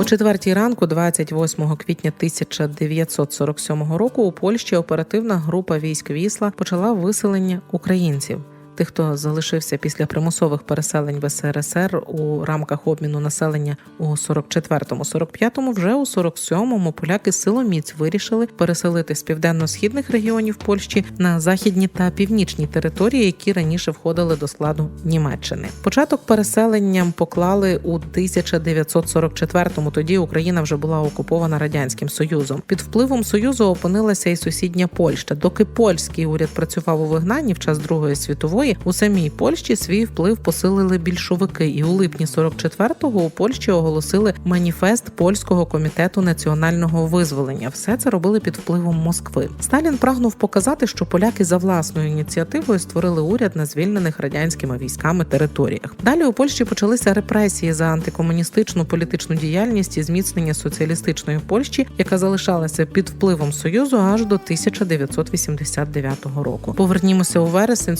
О четвертій ранку, 28 квітня 1947 року, у Польщі оперативна група військ Вісла почала виселення українців. Тих, хто залишився після примусових переселень в СРСР у рамках обміну населення у 44-му, 45-му, вже у 47-му поляки силоміць вирішили переселити з південно-східних регіонів Польщі на західні та північні території, які раніше входили до складу Німеччини. Початок переселенням поклали у 1944-му. Тоді Україна вже була окупована радянським союзом. Під впливом союзу опинилася і сусідня Польща. Доки польський уряд працював у вигнанні в час Другої світової, у самій Польщі свій вплив посилили більшовики, і у липні 44-го у Польщі оголосили маніфест польського комітету національного визволення. Все це робили під впливом Москви. Сталін прагнув показати, що поляки за власною ініціативою створили уряд на звільнених радянськими військами територіях. Далі у Польщі почалися репресії за антикомуністичну політичну діяльність і зміцнення соціалістичної Польщі, яка залишалася під впливом союзу аж до 1989 року. Повернімося у вересень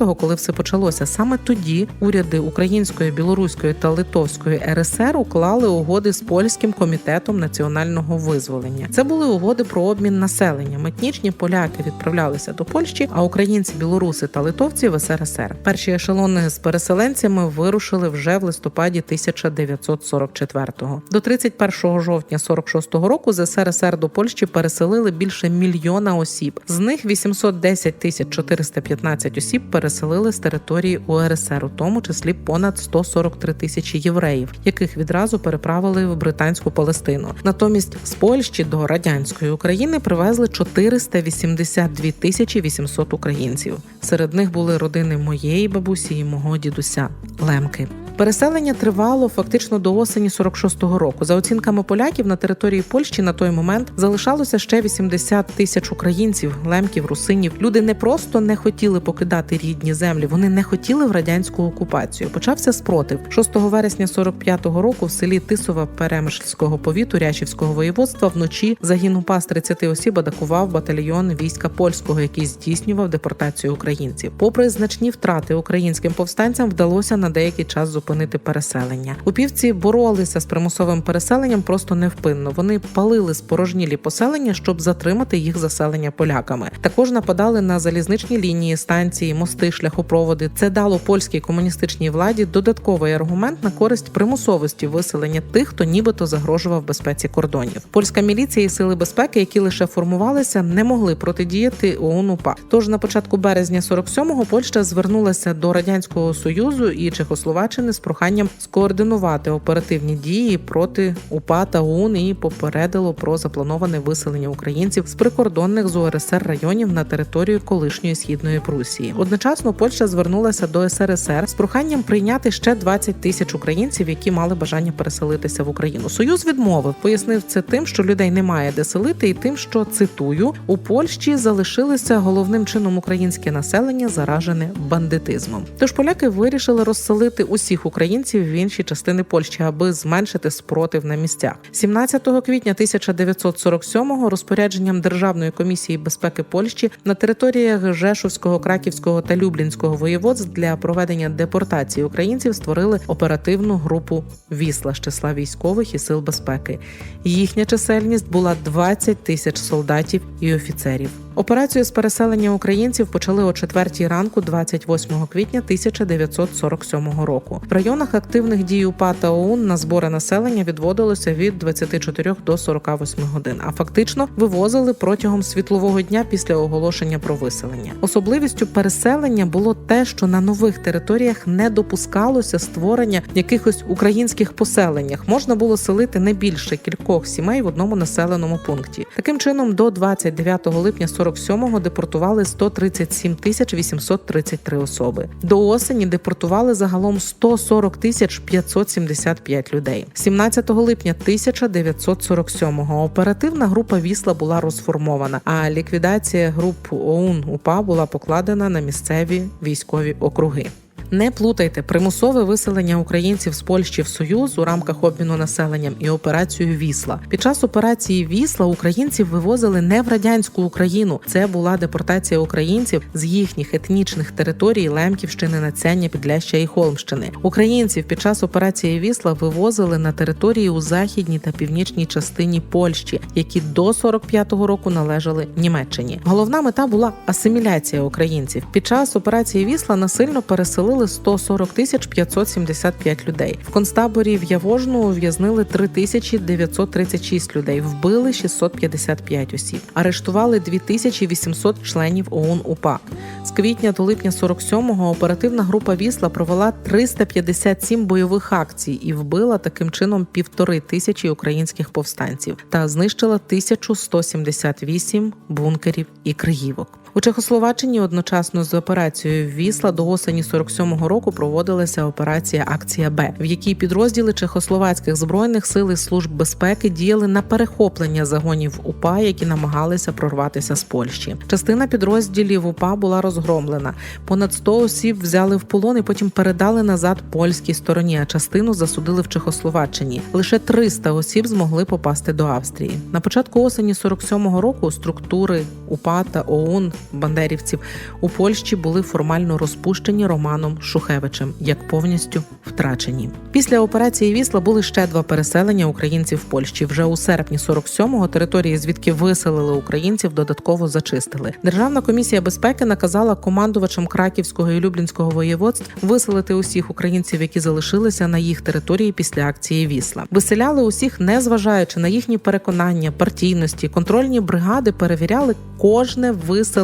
44-го, коли все почалося. Саме тоді уряди Української, Білоруської та Литовської РСР уклали угоди з польським комітетом національного визволення. Це були угоди про обмін населенням. Етнічні поляки відправлялися до Польщі, а українці, білоруси та литовці в СРСР. Перші ешелони з переселенцями вирушили вже в листопаді 1944-го. До 31 жовтня 46-го року з СРСР до Польщі переселили більше мільйона осіб. З них 810 тисяч 415 осіб переселили з території УРСР, у тому числі понад 143 тисячі євреїв, яких відразу переправили в британську Палестину. Натомість з Польщі до радянської України привезли 482 тисячі 800 українців. Серед них були родини моєї бабусі і мого дідуся Лемки. Переселення тривало фактично до осені 46-го року. За оцінками поляків на території Польщі на той момент залишалося ще 80 тисяч українців, лемків, русинів. Люди не просто не хотіли покидати рідні землі, вони не хотіли в радянську окупацію. Почався спротив 6 вересня 45-го року в селі Тисова Перемишльського повіту Рячівського воєводства вночі загін УПА з 30 осіб атакував батальйон війська польського, який здійснював депортацію українців. Попри значні втрати українським повстанцям, вдалося на деякий час зупинити переселення. Упівці боролися з примусовим переселенням просто невпинно. Вони палили спорожнілі поселення, щоб затримати їх заселення поляками. Також нападали на залізничні лінії, станції, мости, шляхопроводи. Це дало польській комуністичній владі додатковий аргумент на користь примусовості виселення тих, хто нібито загрожував безпеці кордонів. Польська міліція і сили безпеки, які лише формувалися, не могли протидіяти УПА. Тож на початку березня 47-го Польща звернулася до радянського союзу і Чехословаччини з проханням скоординувати оперативні дії проти УПА та ОУН і попередило про заплановане виселення українців з прикордонних з УРСР районів на територію колишньої східної Прусії. Одночасно Польща звернулася до СРСР з проханням прийняти ще 20 тисяч українців, які мали бажання переселитися в Україну. Союз відмовив, пояснив це тим, що людей немає де селити, і тим, що цитую у Польщі залишилися головним чином українське населення, заражене бандитизмом. Тож поляки вирішили розселити усіх українців в інші частини Польщі, аби зменшити спротив на місцях. 17 квітня 1947-го розпорядженням Державної комісії безпеки Польщі на територіях Жешовського, Краківського та Люблінського воєводств для проведення депортації українців створили оперативну групу Вісла з числа військових і сил безпеки. Їхня чисельність була 20 тисяч солдатів і офіцерів. Операцію з переселення українців почали о 4 ранку, 28 квітня 1947 року. В районах активних дій УПА та ОУН на збори населення відводилося від 24 до 48 годин, а фактично вивозили протягом світлового дня після оголошення про виселення. Особливістю переселення було те, що на нових територіях не допускалося створення якихось українських поселеннях. Можна було селити не більше кількох сімей в одному населеному пункті. Таким чином, до 29 липня 47-го депортували 137 тисяч 833 особи. До осені депортували загалом 140 тисяч 575 людей. 17 липня 1947-го оперативна група Вісла була розформована, а ліквідація груп ОУН УПА була покладена на місцеві військові округи. Не плутайте примусове виселення українців з Польщі в Союз у рамках обміну населенням і операцію Вісла. Під час операції Вісла українців вивозили не в радянську Україну. Це була депортація українців з їхніх етнічних територій Лемківщини, Нацяння, Підляща і Холмщини. Українців під час операції Вісла вивозили на території у західній та північній частині Польщі, які до 45-го року належали Німеччині. Головна мета була асиміляція українців. Під час операції Вісла насильно переселили 140 тисяч 575 людей. В концтаборі в Явожну ув'язнили 3936 людей, вбили 655 осіб, арештували 2800 членів ОУН УПА. З квітня до липня 47-го оперативна група Вісла провела 357 бойових акцій і вбила таким чином півтори тисячі українських повстанців та знищила 1178 бункерів і криївок. У Чехословаччині одночасно з операцією Вісла до осені 47-го року проводилася операція Акція Б, в якій підрозділи чехословацьких збройних сил і служб безпеки діяли на перехоплення загонів УПА, які намагалися прорватися з Польщі. Частина підрозділів УПА була розгромлена. Понад 100 осіб взяли в полон і потім передали назад польській стороні. А частину засудили в Чехословаччині. Лише 300 осіб змогли попасти до Австрії. На початку осені 47-го року структури УПА та ОУН бандерівців у Польщі були формально розпущені Романом Шухевичем як повністю втрачені. Після операції Вісла були ще два переселення українців в Польщі. Вже у серпні 47-го території, звідки виселили українців, додатково зачистили. Державна комісія безпеки наказала командувачам Краківського і Люблінського воєводств виселити усіх українців, які залишилися на їх території після акції Вісла. Виселяли усіх, не зважаючи на їхні переконання, партійності. Контрольні бригади перевіряли кожне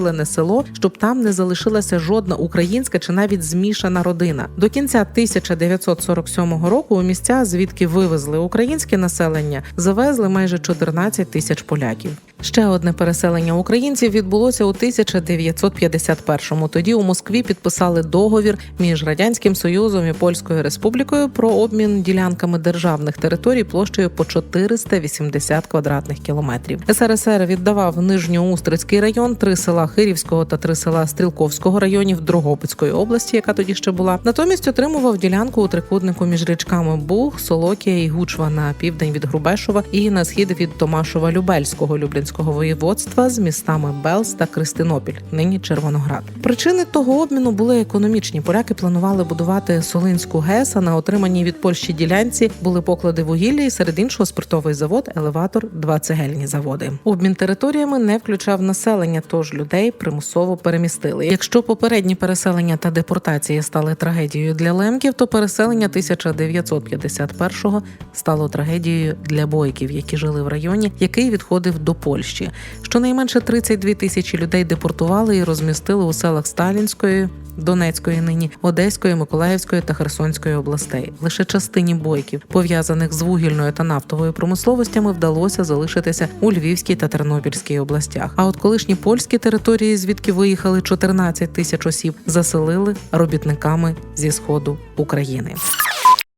виселене село, щоб там не залишилася жодна українська чи навіть змішана родина. До кінця 1947 року у місця, звідки вивезли українське населення, завезли майже 14 тисяч поляків. Ще одне переселення українців відбулося у 1951-му. Тоді у Москві підписали договір між радянським союзом і польською республікою про обмін ділянками державних територій площею по 480 квадратних кілометрів. СРСР віддавав Нижньоустрицький район, три села Хирівського та три села Стрілковського районів Дрогобицької області, яка тоді ще була. Натомість отримував ділянку у трикутнику між річками Буг, Солокія і Гучва на південь від Грубешова і на схід від Томашова Любельського Люблінського воєводства з містами Белс та Кристинопіль, нині Червоноград. Причини того обміну були економічні. Поляки планували будувати Солинську ГЕС, а на отриманій від Польщі ділянці були поклади вугілля і серед іншого спиртовий завод, елеватор, два цегельні заводи. Обмін територіями не включав населення, тож людей примусово перемістили. Якщо попередні переселення та депортації стали трагедією для лемків, то переселення 1951-го стало трагедією для бойків, які жили в районі, який відходив до Польщі. Щонайменше 32 тисячі людей депортували і розмістили у селах Сталінської. Донецької нині Одеської, Миколаївської та Херсонської областей лише частині бойків, пов'язаних з вугільною та нафтовою промисловостями, вдалося залишитися у Львівській та Тернопільській областях. А от колишні польські території, звідки виїхали 14 тисяч осіб, заселили робітниками зі сходу України.